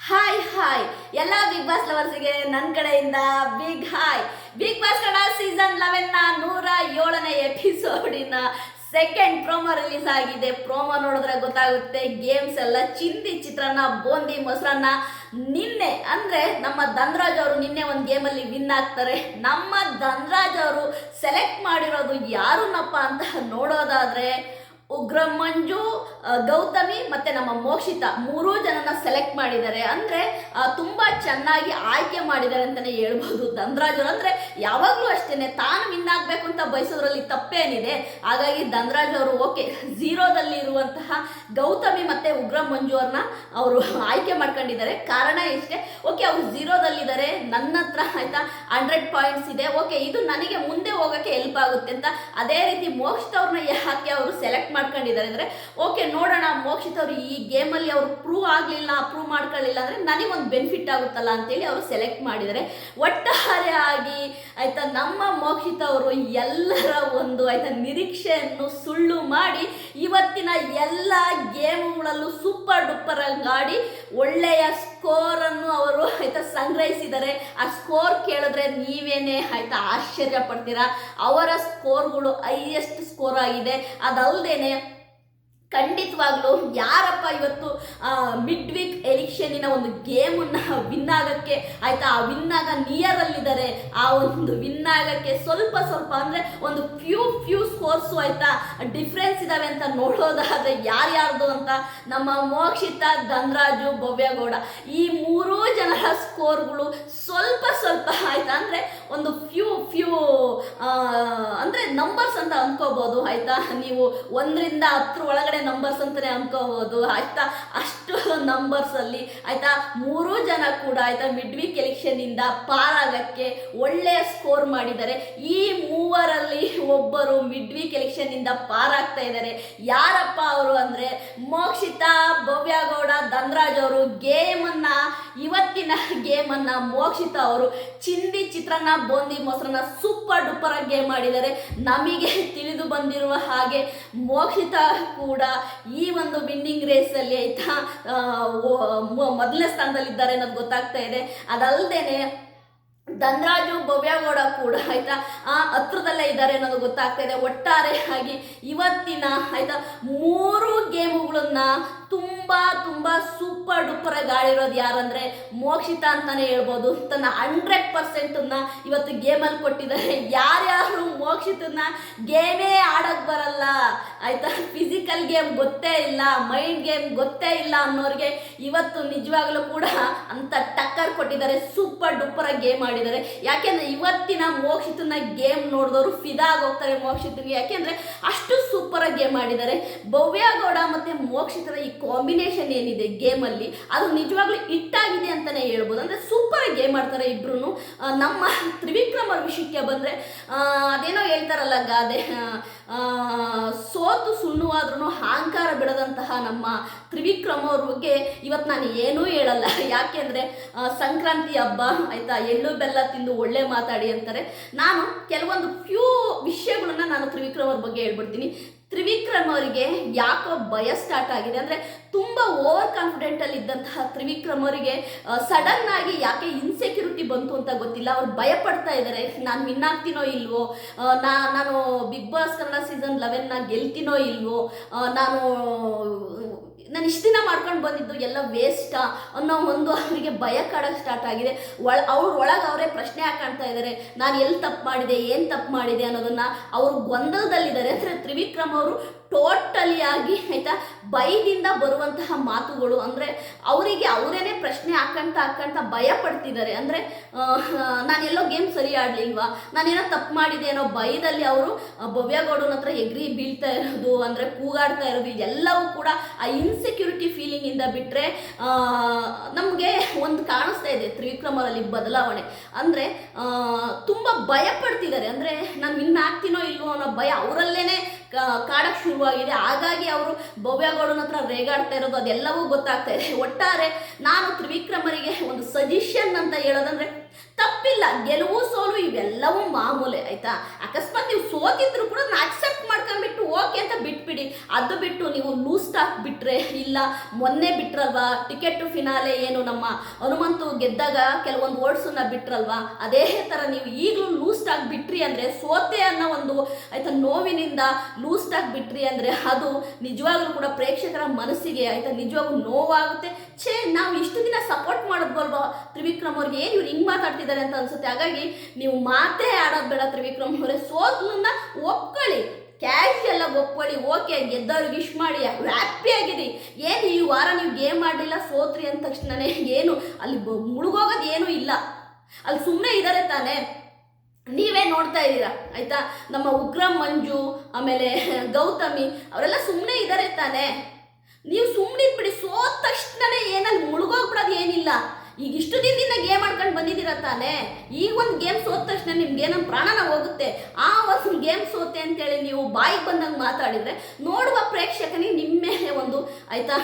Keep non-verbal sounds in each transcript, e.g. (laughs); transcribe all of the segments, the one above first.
Hi hi ಎಲ್ಲ big boss ಲವರ್ಸಿಗೆ ನನ್ನ ಕಡೆಯಿಂದ big hi big boss Kannada season ಲೆವೆನ್ನ ನೂರ ಏಳನೇ ಎಪಿಸೋಡಿನ ಸೆಕೆಂಡ್ ಪ್ರೋಮೋ ರಿಲೀಸ್ ಆಗಿದೆ. ಪ್ರೋಮೋ ನೋಡಿದ್ರೆ ಗೊತ್ತಾಗುತ್ತೆ ಗೇಮ್ಸ್ ಎಲ್ಲ ಚಿಂದಿ ಚಿತ್ರಾನ್ನ, ಬೋಂದಿ ಮೊಸರನ್ನ ನಿನ್ನೆ, ಅಂದ್ರೆ ನಮ್ಮ ಧನ್ರಾಜ್ ಅವರು ನಿನ್ನೆ ಒಂದು ಗೇಮಲ್ಲಿ ವಿನ್ ಆಗ್ತಾರೆ. ನಮ್ಮ ಧನ್ರಾಜ್ ಅವರು ಸೆಲೆಕ್ಟ್ ಮಾಡಿರೋದು ಯಾರನ್ನಪ್ಪ ಅಂತ ನೋಡೋದಾದ್ರೆ ಉಗ್ರ ಮಂಜು ಗೌತಮಿ ಮತ್ತೆ ನಮ್ಮ ಮೋಕ್ಷಿತ ಮೂರೂ ಜನನ ಸೆಲೆಕ್ಟ್ ಮಾಡಿದ್ದಾರೆ. ಅಂದ್ರೆ ತುಂಬಾ ಚೆನ್ನಾಗಿ ಆಯ್ಕೆ ಮಾಡಿದ್ದಾರೆ ಅಂತಾನೆ ಹೇಳ್ಬೋದು. ಧನ್ರಾಜ್ ಅವರು ಅಂದ್ರೆ ಯಾವಾಗಲೂ ಅಷ್ಟೇನೆ, ತಾನು ವಿನ್ ಆಗ್ಬೇಕು ಅಂತ ಬಯಸೋದ್ರಲ್ಲಿ ತಪ್ಪೇನಿದೆ. ಹಾಗಾಗಿ ಧನ್ರಾಜ್ ಅವರು ಓಕೆ ಝೀರೋದಲ್ಲಿ ಇರುವಂತಹ ಗೌತಮಿ ಮತ್ತೆ ಉಗ್ರ ಮಂಜು ಅವ್ರನ್ನ ಅವರು ಆಯ್ಕೆ ಮಾಡ್ಕೊಂಡಿದ್ದಾರೆ. ಕಾರಣ ಇಷ್ಟೇ ಓಕೆ ಅವ್ರು ಝೀರೋದಲ್ಲಿದ್ದಾರೆ. ನನ್ನ ಹತ್ರ ಆಯ್ತಾ ಹಂಡ್ರೆಡ್ ಪಾಯಿಂಟ್ಸ್ ಇದೆ. ಓಕೆ ಇದು ನನಗೆ ಮುಂದೆ ಹೋಗೋಕ್ಕೆ ಹೆಲ್ಪ್ ಆಗುತ್ತೆ ಅಂತ ಅದೇ ರೀತಿ ಮೋಕ್ಷಿತ ಅವ್ರನ್ನ ಯಾಕೆ ಅವರು ಸೆಲೆಕ್ಟ್ ಮಾಡ್ಕೊಂಡಿದ್ದಾರೆ. ಅಂದರೆ ಓಕೆ ನೋಡೋಣ, ಮೋಕ್ಷಿತ್ ಅವರು ಈ ಗೇಮಲ್ಲಿ ಅವರು ಪ್ರೂವ್ ಆಗಲಿಲ್ಲ ಪ್ರೂವ್ ಮಾಡ್ಕೊಳ್ಳಿಲ್ಲ ಅಂದರೆ ನನಗೊಂದು ಬೆನಿಫಿಟ್ ಆಗುತ್ತಲ್ಲ ಅಂತೇಳಿ ಅವರು ಸೆಲೆಕ್ಟ್ ಮಾಡಿದ್ದಾರೆ. ಒಟ್ಟಾರೆಯಾಗಿ ಆಯಿತಾ, ನಮ್ಮ ಮೋಕ್ಷಿತ್ ಅವರು ಎಲ್ಲರ ಒಂದು, ಆಯಿತಾ, ನಿರೀಕ್ಷೆಯನ್ನು ಸುಳ್ಳು ಮಾಡಿ ಇವತ್ತಿನ ಎಲ್ಲ ಗೇಮ್ಗಳಲ್ಲೂ ಸೂಪರ್ ಡೂಪರ್ ಆಡಿ ಒಳ್ಳೆಯ ಸ್ಕೋರನ್ನು ಅವರು ಆಯ್ತಾ ಸಂಗ್ರಹಿಸಿದ್ದಾರೆ. ಆ ಸ್ಕೋರ್ ಕೇಳಿದ್ರೆ ನೀವೇನೇ ಆಯ್ತಾ ಆಶ್ಚರ್ಯ ಪಡ್ತೀರಾ? ಅವರ ಸ್ಕೋರ್ಗಳು ಹೈಯೆಸ್ಟ್ ಸ್ಕೋರ್ ಆಗಿದೆ. ಅದಲ್ಲದೇನೆ ಖಂಡಿತವಾಗ್ಲೂ ಯಾರಪ್ಪ ಇವತ್ತು ಮಿಡ್ ವೀಕ್ ಎಲೆಕ್ಷನ್ನಿನ ಒಂದು ಗೇಮನ್ನು ವಿನ್ ಆಗೋಕ್ಕೆ, ಆಯಿತಾ? ಆ ವಿನ್ ಆಗ ನಿಯರಲ್ಲಿದ್ದಾರೆ ಆ ಒಂದು ವಿನ್ ಆಗೋಕ್ಕೆ ಸ್ವಲ್ಪ ಸ್ವಲ್ಪ ಅಂದರೆ ಒಂದು ಫ್ಯೂ ಫ್ಯೂ ಸ್ಕೋರ್ಸು ಆಯಿತಾ? ಡಿಫ್ರೆನ್ಸ್ ಇದ್ದಾವೆ ಅಂತ ನೋಡೋದಾದರೆ ಯಾರ್ಯಾರ್ದು ಅಂತ ನಮ್ಮ ಮೋಕ್ಷಿತ ಧನರಾಜು ಭವ್ಯಗೌಡ. ಈ ಮೂರೂ ಜನರ ಸ್ಕೋರ್ಗಳು ಸ್ವಲ್ಪ ಸ್ವಲ್ಪ, ಆಯಿತಾ? ಅಂದರೆ ಒಂದು ಫ್ಯೂ ಫ್ಯೂ ಅಂದರೆ ನಂಬರ್ಸ್ ಅಂತ ಅಂದ್ಕೋಬೋದು ಆಯ್ತಾ? ನೀವು ಒಂದರಿಂದ ಹತ್ತರ ಒಳಗಡೆ ನಂಬರ್ಸ್ ಅಂತಲೇ ಅಂದ್ಕೋಬೋದು ಆಯ್ತಾ? ಅಷ್ಟು ನಂಬರ್ಸಲ್ಲಿ ಆಯಿತಾ? ಮೂರೂ ಜನ ಕೂಡ, ಆಯಿತಾ ಮಿಡ್ ವೀಕ್ ಎಲೆಕ್ಷನ್ ಇಂದ ಪಾರಾಗಕ್ಕೆ ಒಳ್ಳೆಯ ಸ್ಕೋರ್ ಮಾಡಿದ್ದಾರೆ ಈ ಮೂವರಲ್ಲಿ ಒಬ್ಬರು ಮಿಡ್ ವೀಕ್ ಎಲೆಕ್ಷನ್ ಇಂದ ಪಾರಾಗ್ತಾ ಇದ್ದಾರೆ. ಯಾರಪ್ಪ ಅವರು ಅಂದರೆ, ಮೋಕ್ಷಿತಾ, ಭವ್ಯಗೌಡ, ಧನ್ರಾಜ್ ಅವರು, ಗೇಮನ್ನು, ಇವತ್ತಿನ ಗೇಮನ್ನು ಮೋಕ್ಷಿತಾ ಅವರು, ಚಿಂದಿ ಚಿತ್ರಾನ್ನ ಬೋಂದಿ ಮೊಸರನ್ನ ಸೂಪರ್ ಡೂಪರ್ ಆಗಿ ಮಾಡಿದ್ದಾರೆ. ನಮಗೆ ತಿಳಿದು ಬಂದಿರುವ ಹಾಗೆ ಮೋಕ್ಷಿತ ಕೂಡ ಈ ಒಂದು ವಿನ್ನಿಂಗ್ ರೇಸಲ್ಲಿ ಆಯ್ತಾ ಮೊದಲನೇ ಸ್ಥಾನದಲ್ಲಿ ಇದ್ದಾರೆ ಮೊದಲನೇ ಸ್ಥಾನದಲ್ಲಿದ್ದಾರೆ ಅನ್ನೋದು ಗೊತ್ತಾಗ್ತಾ ಇದೆ. ಅದಲ್ಲದೇನೆ ಧನ್ರಾಜು ಭವ್ಯಗೌಡ ಕೂಡ ಆಯ್ತಾ, ಆ, ಹತ್ರದಲ್ಲೇ ಇದ್ದಾರೆ ಅನ್ನೋದು ಗೊತ್ತಾಗ್ತಾ ಇದೆ. ಒಟ್ಟಾರೆಯಾಗಿ ಇವತ್ತಿನ, ಆಯ್ತಾ, ಮೂರು ಗೇಮುಗಳನ್ನ ತುಂಬಾ ತುಂಬಾ ಸೂಪರ್ ಡೂಪರ್ ಆಗಿ ಆಡಿರೋದು ಯಾರಂದ್ರೆ ಮೋಕ್ಷಿತ ಅಂತಾನೆ ಹೇಳ್ಬೋದು. ತನ್ನ ಹಂಡ್ರೆಡ್ ಪರ್ಸೆಂಟನ್ನ ಇವತ್ತು ಗೇಮಲ್ಲಿ ಕೊಟ್ಟಿದ್ದಾರೆ. ಯಾರ್ಯಾರು ಮೋಕ್ಷಿತನ ಗೇಮೇ ಆಡಕ್ ಬರಲ್ಲ. ಆಯ್ತಾ? ಫಿಸಿಕಲ್ ಗೇಮ್ ಗೊತ್ತೇ ಇಲ್ಲ ಮೈಂಡ್ ಗೇಮ್ ಗೊತ್ತೇ ಇಲ್ಲ ಅನ್ನೋರಿಗೆ ಇವತ್ತು ನಿಜವಾಗ್ಲೂ ಕೂಡ ಅಂತ ಕೊಟ್ಟಿದ್ದಾರೆ ಸೂಪರ್ ಡೂಪರ್ ಆಗಿ ಗೇಮ್ ಆಡಿದ್ದಾರೆ. ಯಾಕೆಂದ್ರೆ ಇವತ್ತಿನ ಮೋಕ್ಷಿತನ ಗೇಮ್ ನೋಡಿದವರು ಫಿದಾಗಿ ಹೋಗ್ತಾರೆ ಮೋಕ್ಷಿತನಿಗೆ. ಯಾಕೆಂದ್ರೆ ಅಷ್ಟು ಸೂಪರ್ ಆಗಿ ಗೇಮ್ ಆಡಿದ್ದಾರೆ. ಭವ್ಯಗೌಡ ಮತ್ತೆ ಮೋಕ್ಷಿತರ ಈ ಕಾಂಬಿನೇಷನ್ ಏನಿದೆ ಗೇಮ್ ಅಲ್ಲಿ, ಅದು ನಿಜವಾಗ್ಲೂ ಆಗಿದೆ ಅಂತಾನೆ ಹೇಳ್ಬೋದು. ಅಂದ್ರೆ ಸೂಪರ್ ಆಗಿ ಗೇಮ್ ಆಡ್ತಾರೆ ಇಬ್ರು ನಮ್ಮ ತ್ರಿವಿಕ್ರಮ ವಿಷಯಕ್ಕೆ ಬಂದ್ರೆ ಅದೇನೋ ಹೇಳ್ತಾರಲ್ಲ ಗಾದೆ ಸೋತು ಸುಣ್ಣುವಾದ್ರೂ ಅಹಂಕಾರ ಬಿಡದಂತಹ ನಮ್ಮ ತ್ರಿವಿಕ್ರಮ ಅವ್ರ ಬಗ್ಗೆ ಇವತ್ತು ನಾನು ಏನೂ ಹೇಳಲ್ಲ. (laughs) ಯಾಕೆಂದರೆ ಸಂಕ್ರಾಂತಿ ಹಬ್ಬ, ಆಯಿತಾ? ಎಳ್ಳು ಬೆಲ್ಲ ತಿಂದು ಒಳ್ಳೆ ಮಾತಾಡಿ ಅಂತಾರೆ. ನಾನು ಕೆಲವೊಂದು ಫ್ಯೂ ವಿಷಯಗಳನ್ನ ನಾನು ತ್ರಿವಿಕ್ರಮ್ ಅವ್ರ ಬಗ್ಗೆ ಹೇಳ್ಬಿಡ್ತೀನಿ. ತ್ರಿವಿಕ್ರಮ್ ಅವರಿಗೆ ಯಾಕೋ ಭಯ ಸ್ಟಾರ್ಟ್ ಆಗಿದೆ. ಅಂದರೆ ತುಂಬ ಓವರ್ ಕಾನ್ಫಿಡೆಂಟ್ ಅಲ್ಲಿ ಇದ್ದಂತಹ ತ್ರಿವಿಕ್ರಮ್ ಅವರಿಗೆ ಸಡನ್ ಆಗಿ ಯಾಕೆ ಇನ್ಸೆಕ್ಯೂರಿಟಿ ಬಂತು ಅಂತ ಗೊತ್ತಿಲ್ಲ. ಅವ್ರು ಭಯ ಪಡ್ತಾ ಇದ್ದಾರೆ. ನಾನು ವಿನ್ ಆಗ್ತೀನೋ ಇಲ್ವೋ? ನಾ, ನಾನು ಬಿಗ್ ಬಾಸ್ ಕನ್ನಡ ಸೀಸನ್ ಲೆವೆನ್ನ ಗೆಲ್ತೀನೋ ಇಲ್ವೋ? ನಾನು ನಾನು ಇಷ್ಟು ದಿನ ಮಾಡ್ಕೊಂಡು ಬಂದಿದ್ದು ಎಲ್ಲ ವೇಸ್ಟಾ ಅನ್ನೋ ಒಂದು ಅವರಿಗೆ ಭಯ ಕಾಡೋಕ್ಕೆ ಸ್ಟಾರ್ಟ್ ಆಗಿದೆ. ಒಳ ಅವ್ರ ಒಳಗೆ ಅವರೇ ಪ್ರಶ್ನೆ ಹಾಕಾಣ್ತಾ ಇದ್ದಾರೆ ನಾನು ಎಲ್ಲಿ ತಪ್ಪು ಮಾಡಿದೆ, ಏನು ತಪ್ಪು ಮಾಡಿದೆ ಅನ್ನೋದನ್ನ ಅವರು ಗೊಂದಲದಲ್ಲಿದ್ದಾರೆ ಅಂದರೆ ತ್ರಿವಿಕ್ರಮ್ ಅವರು ಟೋಟಲಿ ಆಗಿ ಆಯ್ತಾ ಬೈದಿಂದ ಬರುವಂತಹ ಮಾತುಗಳು. ಅಂದರೆ ಅವರಿಗೆ ಅವರೇನೆ ಪ್ರಶ್ನೆ ಹಾಕಂತ ಹಾಕಂತ ಭಯ ಪಡ್ತಿದ್ದಾರೆ. ಅಂದರೆ ನಾನೆಲ್ಲೋ ಗೇಮ್ ಸರಿ ಆಡ್ಲಿಲ್ವಾ? ನಾನೇನೋ ತಪ್ಪು ಮಾಡಿದೆ ಅನ್ನೋ ಭಯದಲ್ಲಿ ಅವರು ಭವ್ಯಗೌಡನ ಹತ್ರ ಎಗ್ರಿ ಬೀಳ್ತಾ ಇರೋದು, ಅಂದರೆ ಕೂಗಾಡ್ತಾ ಇರೋದು ಎಲ್ಲವೂ ಕೂಡ ಆ ಇನ್ಸೆಕ್ಯೂರಿಟಿ ಫೀಲಿಂಗಿಂದ ಬಿಟ್ಟರೆ ನಮಗೆ ಒಂದು ಕಾಣಿಸ್ತಾ ಇದೆ ತ್ರಿವಿಕ್ರಮರಲ್ಲಿ ಬದಲಾವಣೆ. ಅಂದರೆ ತುಂಬ ಭಯ ಪಡ್ತಿದ್ದಾರೆ. ಅಂದರೆ, ನಾನು ವಿನ್ ಆಗ್ತೀನೋ ಇಲ್ವೋ ಅನ್ನೋ ಭಯ ಅವರಲ್ಲೇನೆ ಕಾಡಕ್ಕೆ ಶುರುವಾಗಿದೆ. ಹಾಗಾಗಿ ಅವರು ಭವ್ಯಗೌಡನ ಹತ್ರ ರೇಗಾಡ್ತಾ ಇರೋದು ಅದೆಲ್ಲವೂ ಗೊತ್ತಾಗ್ತಾ ಇದೆ. ಒಟ್ಟಾರೆ ನಾನು ತ್ರಿವಿಕ್ರಮರಿಗೆ ಒಂದು ಸಜೆಷನ್ ಅಂತ ಹೇಳೋದಂದ್ರೆ ತಪ್ಪಿಲ್ಲ. ಗೆಲುವು ಸೋಲು ಇವೆಲ್ಲವೂ ಮಾಮೂಲೆ, ಆಯ್ತಾ? ಅಕಸ್ಮಾತ್ ನೀವು ಸೋತಿದ್ರು ಕೂಡ ಅಕ್ಸೆಪ್ಟ್ ಮಾಡ್ಕೊಂಡ್ಬಿಟ್ಟು ಓಕೆ ಅಂತ ಬಿಟ್ಬಿಡಿ. ಅದು ಬಿಟ್ಟು ನೀವು ಲೂಸ್ ಟಾಕ್ ಬಿಟ್ರೆ ಇಲ್ಲ. ಮೊನ್ನೆ ಬಿಟ್ರಲ್ವಾ? ಟಿಕೆಟ್ ಫಿನಾಲೆ ಏನು ನಮ್ಮ ಹನುಮಂತು ಗೆದ್ದಾಗ ಕೆಲವೊಂದು ವರ್ಡ್ಸನ್ನ ಬಿಟ್ರಲ್ವಾ? ಅದೇ ಥರ ನೀವು ಈಗಲೂ ಲೂಸ್ ಟಾಕ್ ಬಿಟ್ರಿ ಅಂದರೆ ಸೋತೆ ಅನ್ನೋ ಒಂದು, ಆಯ್ತಾ, ನೋವಿನಿಂದ ಲೂಸ್ ಟಾಕ್ ಬಿಟ್ರಿ ಅಂದರೆ ಅದು ನಿಜವಾಗ್ಲೂ ಕೂಡ ಪ್ರೇಕ್ಷಕರ ಮನಸ್ಸಿಗೆ, ಆಯ್ತಾ, ನಿಜವಾಗ್ಲೂ ನೋವಾಗುತ್ತೆ. ಛೇ, ನಾವು ಇಷ್ಟು ದಿನ ಸಪೋರ್ಟ್ ಮಾಡಿದ್ವಲ್ವಾ? ತ್ರಿವಿಕ್ರಮ್ ಅವ್ರಿಗೆ ಏನು ಇವ್ರು ಹಿಂಗೆ ಮಾತಾಡ್ತಿದ್ದಾರೆ? ಅಂತ ಅನ್ಸುತ್ತೆ. ಹಾಗಾಗಿ ನೀವು ಮಾತೇ ಆಡೋದು ಬೇಡ ತ್ರಿವಿಕ್ರಮ್ ಅವರೇ. ಸೋತ್ಲನ್ನ ಒಪ್ಕೊಳ್ಳಿ. ಕ್ಯಾಶುಯಲ್ ಆಗಿ ಒಪ್ಕೊಳ್ಳಿ. ಓಕೆ ಗೆದ್ದವ್ರಿಗೆ ವಿಶ್ ಮಾಡಿ. ಹ್ಯಾಪಿ ಆಗಿರಿ. ಏನು ಈ ವಾರ ನೀವು ಗೇಮ್ ಮಾಡಲಿಲ್ಲ ಸೋತ್ರಿ ಅಂದ ತಕ್ಷಣನೇ ಏನು? ಅಲ್ಲಿ ಮುಳುಗೋಗೋದು ಏನೂ ಇಲ್ಲ. ಅಲ್ಲಿ ಸುಮ್ಮನೆ ಇದ್ದಾರೆ ತಾನೇ. ನೀವೇ ನೋಡ್ತಾ ಇದ್ದೀರಾ? ಆಯಿತಾ? ನಮ್ಮ ಉಗ್ರಂ ಮಂಜು, ಆಮೇಲೆ ಗೌತಮಿ, ಅವರೆಲ್ಲ ಸುಮ್ಮನೆ ಇದ್ದಾರೆ ತಾನೇ. ನೀವು ಸುಮ್ಮನೆ ಬಿಡಿ ಸೋತ ತಕ್ಷಣನೇ ಏನಲ್ಲಿ ಮುಳುಗೋಗ್ಬಿಡೋದು ಏನಿಲ್ಲ. ಈಗ ಇಷ್ಟು ದಿನದಿಂದ ಗೇಮ್ ಆಡ್ಕೊಂಡು ಬಂದಿದ್ದೀರ ತಾನೇ ಈಗ ಒಂದು ಗೇಮ್ ಸೋತ ತಕ್ಷಣ ನಿಮ್ಗೆ ನಮ್ಮ ಪ್ರಾಣನ ಹೋಗುತ್ತೆ. ಆ ವರ್ಷ ಗೇಮ್ ಸೋತೆ ಅಂತೇಳಿ ನೀವು ಬಾಯಿಗೆ ಬಂದಂಗೆ ಮಾತಾಡಿದರೆ ನೋಡುವ ಪ್ರೇಕ್ಷಕನಿಗೆ ನಿಮ್ಮ ಮೇಲೆ ಒಂದು, ಆಯ್ತಾ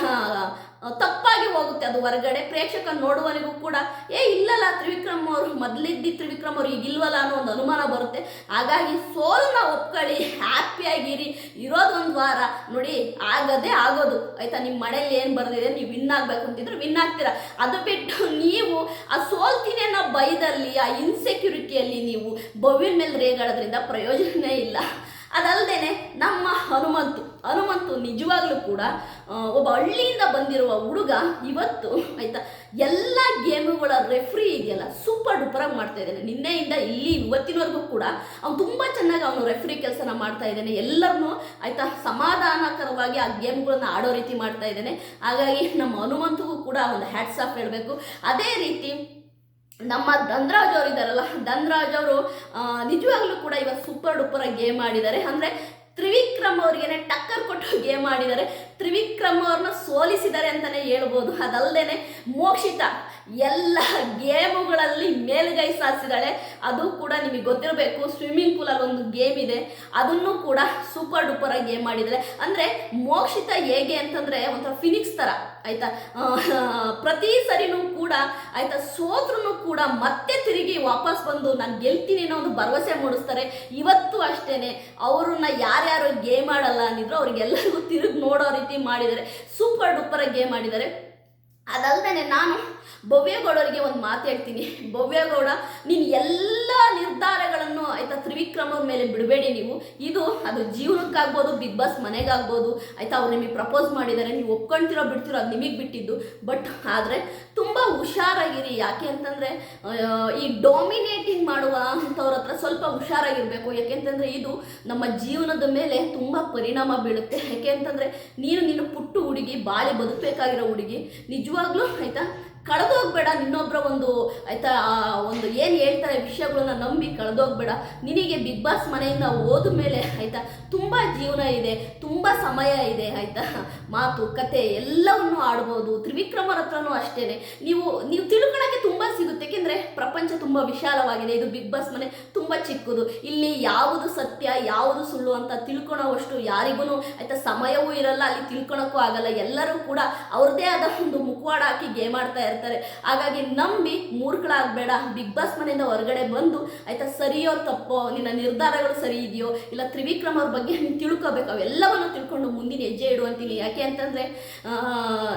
ತಪ್ಪಾಗಿ ಹೋಗುತ್ತೆ ಅದು ಹೊರಗಡೆ. ಪ್ರೇಕ್ಷಕ ನೋಡುವನಿಗೂ ಕೂಡ, ಏ, ಇಲ್ಲಲ್ಲ, ತ್ರಿವಿಕ್ರಮ್ ಅವರು ಮೊದಲಿದ್ದಿ ತ್ರಿವಿಕ್ರಮ್ ಅವರು, ಈಗ ಇಲ್ವಲ್ಲ ಅನ್ನೋ ಒಂದು ಅನುಮಾನ ಬರುತ್ತೆ. ಹಾಗಾಗಿ ಸೋಲನ್ನ ಒಪ್ಕೊಳ್ಳಿ ಹ್ಯಾಪಿಯಾಗಿರಿ ಇರೋದೊಂದು ವಾರ. ನೋಡಿ, ಆಗದೇ ಆಗೋದು. ಆಯ್ತಾ ನಿಮ್ಮ ಮನೇಲಿ ಏನು ಬರೆದಿದೆ, ನೀವು ವಿನ್ ಆಗಬೇಕು ಅಂತಿದ್ರೆ ವಿನ್ ಆಗ್ತೀರಾ. ಅದು ಬಿಟ್ಟು ನೀವು ಆ ಸೋಲ್ತೀನಿ ಅನ್ನೋ ಭಯದಲ್ಲಿ, ಆ ಇನ್ಸೆಕ್ಯೂರಿಟಿಯಲ್ಲಿ ನೀವು ಭವ್ಯನ ಮೇಲೆ ರೇಗಾಡೋದ್ರಿಂದ ಪ್ರಯೋಜನವೇ ಇಲ್ಲ. ಅದಲ್ಲದೆ ನಮ್ಮ ಹನುಮಂತು ಹನುಮಂತು ನಿಜವಾಗ್ಲೂ ಕೂಡ ಒಬ್ಬ ಹಳ್ಳಿಯಿಂದ ಬಂದಿರುವ ಹುಡುಗ ಇವತ್ತು, ಆಯ್ತಾ, ಎಲ್ಲ ಗೇಮುಗಳ ರೆಫ್ರಿ ಇದೆಯಲ್ಲ ಸೂಪರ್ ಡೂಪರಾಗಿ ಮಾಡ್ತಾ ಇದ್ದಾನೆ. ನಿನ್ನೆಯಿಂದ ಇಲ್ಲಿ ಇವತ್ತಿನವರೆಗೂ ಕೂಡ ಅವ್ನು ತುಂಬ ಚೆನ್ನಾಗಿ ಅವನು ರೆಫ್ರಿ ಕೆಲಸನ ಮಾಡ್ತಾ ಇದ್ದಾನೆ. ಎಲ್ಲರನ್ನೂ ಆಯ್ತಾ, ಸಮಾಧಾನಕರವಾಗಿ ಆ ಗೇಮ್ಗಳನ್ನ ಆಡೋ ರೀತಿ ಮಾಡ್ತಾ ಇದ್ದಾನೆ. ಹಾಗಾಗಿ ನಮ್ಮ ಹನುಮಂತಗೂ ಕೂಡ ಒಂದು ಹ್ಯಾಟ್ಸ್ ಆಫ್ ಹೇಳಬೇಕು. ಅದೇ ರೀತಿ ನಮ್ಮ ಧನ್ರಾಜ್ ಅವರು ಇದ್ದಾರಲ್ಲ ಧನ್ರಾಜ್ ಅವರು ನಿಜವಾಗ್ಲೂ ಕೂಡ ಇವತ್ತು ಸೂಪರ್ ಡೂಪರ್ ಗೇಮ್ ಆಡಿದ್ದಾರೆ. ಅಂದರೆ ತ್ರಿವಿಕ್ರಮ್ ಅವ್ರಿಗೆ ಟಕ್ಕರ್ ಕೊಟ್ಟು ಗೇಮ್ ಆಡಿದ್ದಾರೆ. ತ್ರಿವಿಕ್ರಮ್ ಅವ್ರನ್ನ ಸೋಲಿಸಿದ್ದಾರೆ ಅಂತಲೇ ಹೇಳ್ಬೋದು. ಅದಲ್ಲದೆ ಮೋಕ್ಷಿತ ಎಲ್ಲ ಗೇಮುಗಳಲ್ಲಿ ಮೇಲುಗೈ ಸಾಧಿಸಿದಾಳೆ ಅದು ಕೂಡ ನಿಮಗೆ ಗೊತ್ತಿರಬೇಕು ಸ್ವಿಮ್ಮಿಂಗ್ ಪೂಲಲ್ಲಿ ಒಂದು ಗೇಮ್ ಇದೆ. ಅದನ್ನು ಕೂಡ ಸೂಪರ್ ಡೂಪರ್ ಆಗಿ ಗೇಮ್ ಮಾಡಿದ್ದಾರೆ ಅಂದರೆ ಮೋಕ್ಷಿತ ಹೇಗೆ ಅಂತಂದರೆ ಒಂಥರ ಫಿನಿಕ್ಸ್ ಥರ ಆಯಿತಾ? ಪ್ರತಿ ಸರಿನೂ ಕೂಡ, ಆಯಿತಾ? ಸೋತ್ರೂ ಕೂಡ ಮತ್ತೆ ತಿರುಗಿ ವಾಪಸ್ ಬಂದು ನಾನು ಗೆಲ್ತೀನಿ ಅನ್ನೋ ಒಂದು ಭರವಸೆ ಮೂಡಿಸ್ತಾರೆ. ಇವತ್ತು ಅಷ್ಟೇನೆ, ಅವ್ರನ್ನ ಯಾರ್ಯಾರು ಗೇಮ್ ಆಡಲ್ಲ ಅಂದಿದ್ರು ಅವ್ರಿಗೆಲ್ಲರಿಗೂ ತಿರುಗಿ ನೋಡೋ ರೀತಿ ಮಾಡಿದ್ದಾರೆ. ಸೂಪರ್ ಡೂಪರ್ ಗೇಮ್ ಮಾಡಿದ್ದಾರೆ. ಅದಲ್ಲದೆ ನಾನು ಭವ್ಯಗೌಡರಿಗೆ ಒಂದು ಮಾತು ಹೇಳ್ತೀನಿ. ಭವ್ಯಗೌಡ, ನೀನು ಎಲ್ಲ ನಿರ್ಧಾರಗಳನ್ನು ಆಯಿತಾ ತ್ರಿವಿಕ್ರಮದ ಮೇಲೆ ಬಿಡಬೇಡಿ ನೀವು. ಇದು ಅದು ಜೀವನಕ್ಕಾಗ್ಬೋದು, ಬಿಗ್ ಬಾಸ್ ಮನೆಗಾಗ್ಬೋದು. ಆಯಿತಾ ಅವ್ರು ನಿಮಗೆ ಪ್ರಪೋಸ್ ಮಾಡಿದ್ದಾರೆ, ನೀವು ಒಪ್ಕೊಳ್ತಿರೋ ಬಿಡ್ತಿರೋ ಅದು ನಿಮಗೆ ಬಿಟ್ಟಿದ್ದು. ಬಟ್ ಆದರೆ ತುಂಬ ಹುಷಾರಾಗಿರಿ. ಯಾಕೆ ಅಂತಂದರೆ ಈ ಡಾಮಿನೇಟಿಂಗ್ ಮಾಡುವ ಅಂಥವ್ರ ಹತ್ರ ಸ್ವಲ್ಪ ಹುಷಾರಾಗಿರಬೇಕು. ಯಾಕೆಂತಂದರೆ ಇದು ನಮ್ಮ ಜೀವನದ ಮೇಲೆ ತುಂಬ ಪರಿಣಾಮ ಬೀಳುತ್ತೆ. ಯಾಕೆ ಅಂತಂದರೆ, ನೀನು ನಿನ್ನ ಪುಟ್ಟು ಹುಡುಗಿ ಬಾಳಿ ಬದುಕಬೇಕಾಗಿರೋ ಹುಡುಗಿ, ನಿಜವಾಗ್ಲೂ ಆಯಿತಾ? ಕಳೆದೋಗ್ಬೇಡ ನಿನ್ನೊಬ್ಬರ ಒಂದು, ಆಯ್ತಾ ಒಂದು ಏನು ಹೇಳ್ತಾರೆ ವಿಷಯಗಳನ್ನ ನಂಬಿ ಕಳೆದೋಗ್ಬೇಡ. ನಿನಗೆ ಬಿಗ್ ಬಾಸ್ ಮನೆಯಿಂದ ಹೋದ ಮೇಲೆ, ಆಯ್ತಾ, ತುಂಬ ಜೀವನ ಇದೆ, ತುಂಬ ಸಮಯ ಇದೆ, ಆಯ್ತಾ, ಮಾತು, ಕತೆ ಎಲ್ಲವನ್ನು ಆಡ್ಬೋದು. ತ್ರಿವಿಕ್ರಮರ ಹತ್ರನೂ ಅಷ್ಟೇ ನೀವು ನೀವು ತಿಳ್ಕೊಳಕ್ಕೆ ತುಂಬ ಸಿಗುತ್ತೆ. ಏಕೆಂದರೆ ಪ್ರಪಂಚ ತುಂಬ ವಿಶಾಲವಾಗಿದೆ. ಇದು ಬಿಗ್ ಬಾಸ್ ಮನೆ ತುಂಬ ಚಿಕ್ಕದು. ಇಲ್ಲಿ ಯಾವುದು ಸತ್ಯ, ಯಾವುದು ಸುಳ್ಳು ಅಂತ ತಿಳ್ಕೊಳೋವಷ್ಟು ಯಾರಿಗೂ ಆಯ್ತಾ, ಸಮಯವೂ ಇರಲ್ಲ. ಅಲ್ಲಿ ತಿಳ್ಕೊಳಕ್ಕೂ ಆಗಲ್ಲ. ಎಲ್ಲರೂ ಕೂಡ ಅವ್ರದ್ದೇ ಆದ ಒಂದು ಮುಖವಾಡ ಹಾಕಿ ಗೇಮ್ ಆಡ್ತಾ ಇರ್ತಾರೆ. ಹಾಗಾಗಿ ನಂಬಿ ಮೂರ್ಖಳಾಗಬೇಡ. ಬಿಗ್ ಬಾಸ್ ಮನೆಯಿಂದ ಹೊರಗಡೆ ಬಂದು ಆಯ್ತಾ ಸರಿಯೋ ತಪ್ಪೋ, ನಿನ್ನ ನಿರ್ಧಾರಗಳು ಸರಿ ಇದೆಯೋ, ಇಲ್ಲ ತ್ರಿವಿಕ್ರಮ್ ಅವ್ರ ಬಗ್ಗೆ ನೀನು ತಿಳ್ಕೊಬೇಕು, ಅವೆಲ್ಲವನ್ನು ತಿಳ್ಕೊಂಡು ಮುಂದಿನ ಹೆಜ್ಜೆ ಇಡುವಂತೀನಿ ಯಾಕೆ ಅಂತಂದರೆ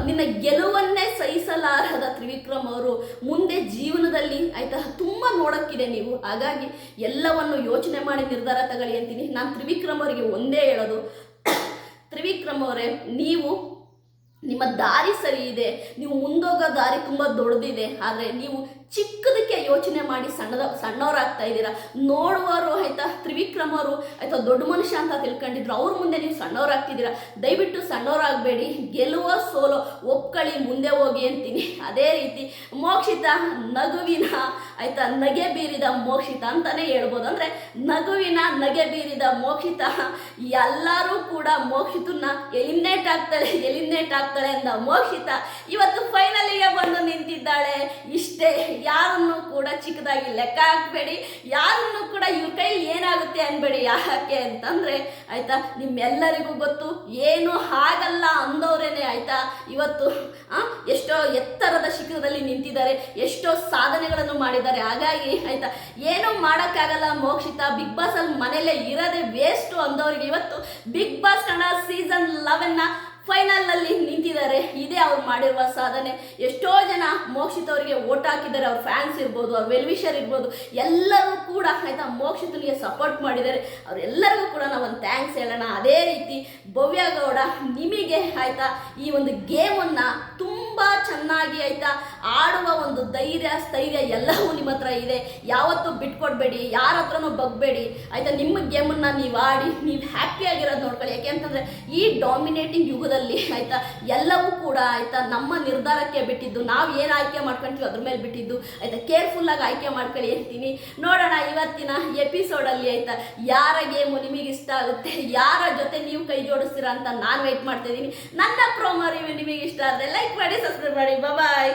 ನಿನ್ನ ಗೆಲುವನ್ನೇ ಸಹಿಸಲಾರದ ತ್ರಿವಿಕ್ರಮ್ ಅವರು ಮುಂದೆ ಜೀವನದಲ್ಲಿ ಆಯ್ತಾ ತುಂಬ ನೋಡೋಕ್ಕಿದೆ ನೀವು. ಹಾಗಾಗಿ ಎಲ್ಲವನ್ನು ಯೋಚನೆ ಮಾಡಿ ನಿರ್ಧಾರ ತಗೊಳ್ಳಿ ಅಂತೀನಿ. ನಾನು ತ್ರಿವಿಕ್ರಮ್ ಅವರಿಗೆ ಒಂದೇ ಹೇಳೋದು, (coughs) ತ್ರಿವಿಕ್ರಮ್ ಅವರೇ, ನೀವು ನಿಮ್ಮ ದಾರಿ ಸರಿ ಇದೆ ನೀವು ಮುಂದೋಗೋ ದಾರಿ ತುಂಬ ದೊಡ್ಡದಿದೆ. ಆದರೆ ನೀವು ಚಿಕ್ಕದಕ್ಕೆ ಯೋಚನೆ ಮಾಡಿ ಸಣ್ಣದ ಸಣ್ಣವರಾಗ್ತಾ ಇದ್ದೀರಾ? ನೋಡುವವರು ಆಯ್ತಾ, ತ್ರಿವಿಕ್ರಮರು ಆಯ್ತಾ, ದೊಡ್ಡ ಮನುಷ್ಯ ಅಂತ ತಿಳ್ಕೊಂಡಿದ್ರು. ಅವ್ರ ಮುಂದೆ ನೀವು ಸಣ್ಣವರಾಗ್ತಿದ್ದೀರಾ? ದಯವಿಟ್ಟು ಸಣ್ಣವರಾಗಬೇಡಿ, ಗೆಲ್ಲುವ ಸೋಲೋ ಒಪ್ಕೊಳ್ಳಿ ಮುಂದೆ ಹೋಗಿ ಅಂತೀನಿ. ಅದೇ ರೀತಿ ಮೋಕ್ಷಿತ ನಗುವಿನ, ಆಯ್ತಾ, ನಗೆ ಬೀರಿದ ಮೋಕ್ಷಿತ ಅಂತಾನೆ ಹೇಳ್ಬೋದು. ಅಂದರೆ ನಗುವಿನ, ನಗೆ ಬೀರಿದ ಮೋಕ್ಷಿತ ಎಲ್ಲರೂ ಕೂಡ ಮೋಕ್ಷಿತನ್ನ ಎಲಿಮಿನೇಟ್ ಆಗ್ತಾಳೆ ಎಲಿಮಿನೇಟ್ ಆಗ್ತಾಳೆ ಅಂದ ಮೋಕ್ಷಿತ ಇವತ್ತು ಫೈನಲಿಗೆ ಬಂದು ನಿಂತಿದ್ದಾಳೆ. ಇಷ್ಟೇ ಯಾರನ್ನು ಕೂಡ ಚಿಕ್ಕದಾಗಿ ಲೆಕ್ಕ ಹಾಕ್ಬೇಡಿ, ಯಾರನ್ನು ಕೂಡ ಇವ್ರ ಕೈ ಏನಾಗುತ್ತೆ ಅನ್ಬೇಡಿ, ಯಾಕೆ ಅಂತಂದರೆ, ಆಯ್ತಾ, ನಿಮ್ಮೆಲ್ಲರಿಗೂ ಗೊತ್ತು, ಏನು ಹಾಗಲ್ಲ ಅಂದವ್ರೇನೆ, ಆಯ್ತಾ, ಇವತ್ತು ಎಷ್ಟೋ ಎತ್ತರದ ಶಿಖರದಲ್ಲಿ ನಿಂತಿದ್ದಾರೆ, ಎಷ್ಟೋ ಸಾಧನೆಗಳನ್ನು ಮಾಡಿದ್ದಾರೆ. ಹಾಗಾಗಿ, ಆಯ್ತಾ, ಏನೂ ಮಾಡೋಕ್ಕಾಗಲ್ಲ ಮೋಕ್ಷಿತ, ಬಿಗ್ ಬಾಸ್ ಅಲ್ಲಿ ಮನೇಲೆ ಇರದೆ ವೇಸ್ಟು ಅಂದವ್ರಿಗೆ ಇವತ್ತು, ಬಿಗ್ ಬಾಸ್ ಕನ್ನಡ ಸೀಸನ್ ಲೆವೆನ್ನ ಫೈನಲ್ನಲ್ಲಿ ನಿಂತಿದ್ದಾರೆ. ಇದೇ ಅವ್ರು ಮಾಡಿರುವ ಸಾಧನೆ. ಎಷ್ಟೋ ಜನ ಮೋಕ್ಷಿತ್ ಅವರಿಗೆ ಓಟ್ ಹಾಕಿದ್ದಾರೆ. ಅವ್ರ ಫ್ಯಾನ್ಸ್ ಇರ್ಬೋದು, ಅವ್ರ ವೆಲ್ವಿಷರ್ ಇರ್ಬೋದು. ಎಲ್ಲರೂ ಕೂಡ ಆಯ್ತಾ ಮೋಕ್ಷಿತನಿಗೆ ಸಪೋರ್ಟ್ ಮಾಡಿದ್ದಾರೆ. ಅವರೆಲ್ಲರಿಗೂ ಕೂಡ ನಾವು ಒಂದು ಥ್ಯಾಂಕ್ಸ್ ಹೇಳೋಣ. ಅದೇ ರೀತಿ ಭವ್ಯ ಗೌಡ ನಿಮಗೆ ಆಯ್ತಾ ಈ ಒಂದು ಗೇಮನ್ನು ತುಂಬ ಚೆನ್ನಾಗಿ ಆಯ್ತಾ ಆಡುವ ಒಂದು ಧೈರ್ಯ, ಸ್ಥೈರ್ಯ ಎಲ್ಲವೂ ನಿಮ್ಮ ಹತ್ರ ಇದೆ. ಯಾವತ್ತೂ ಬಿಟ್ಕೊಡ್ಬೇಡಿ, ಯಾರ ಹತ್ರನೂ ಬಗ್ಬೇಡಿ. ಆಯ್ತಾ, ನಿಮ್ಮ ಗೇಮನ್ನು ನೀವು ಆಡಿ, ನೀವು ಹ್ಯಾಪಿಯಾಗಿರೋದು ನೋಡ್ಕೊಳ್ಳಿ. ಯಾಕೆ ಅಂತಂದರೆ, ಈ ಡಾಮಿನೇಟಿಂಗ್ ಯುಗದಲ್ಲಿ ಆಯ್ತಾ, ಎಲ್ಲವೂ ಕೂಡ ಆಯ್ತಾ, ನಮ್ಮ ನಿರ್ಧಾರಕ್ಕೆ ಬಿಟ್ಟಿದ್ದು, ನಾವು ಏನು ಆಯ್ಕೆ ಮಾಡ್ಕೊಂತೀವಿ ಅದ್ರ ಮೇಲೆ ಬಿಟ್ಟಿದ್ದು. ಆಯ್ತಾ ಕೇರ್ಫುಲ್ಲಾಗಿ ಆಯ್ಕೆ ಮಾಡ್ಕೊಳ್ಳಿ ಅಂತೀನಿ. ನೋಡೋಣ, ಇವತ್ತಿನ ಎಪಿಸೋಡಲ್ಲಿ ಆಯ್ತಾ, ಯಾರ ಗೇಮು ನಿಮಗೆ ಇಷ್ಟ ಆಗುತ್ತೆ, ಯಾರ ಜೊತೆ ನೀವು ಕೈ ಜೋಡಿಸ್ತೀರಾ ಅಂತ ನಾನು ವೆಯ್ಟ್ ಮಾಡ್ತಾ ಇದ್ದೀನಿ. ನನ್ನ ಪ್ರೋಮೋ ರಿವ್ಯೂ ನಿಮಗೆ ಇಷ್ಟ ಆದರೆ ಲೈಕ್ ಮಾಡಿ ಸಬ್ಸ್ಕ್ರೈಬ್ ಮಾಡಿ. ಬಾಯ್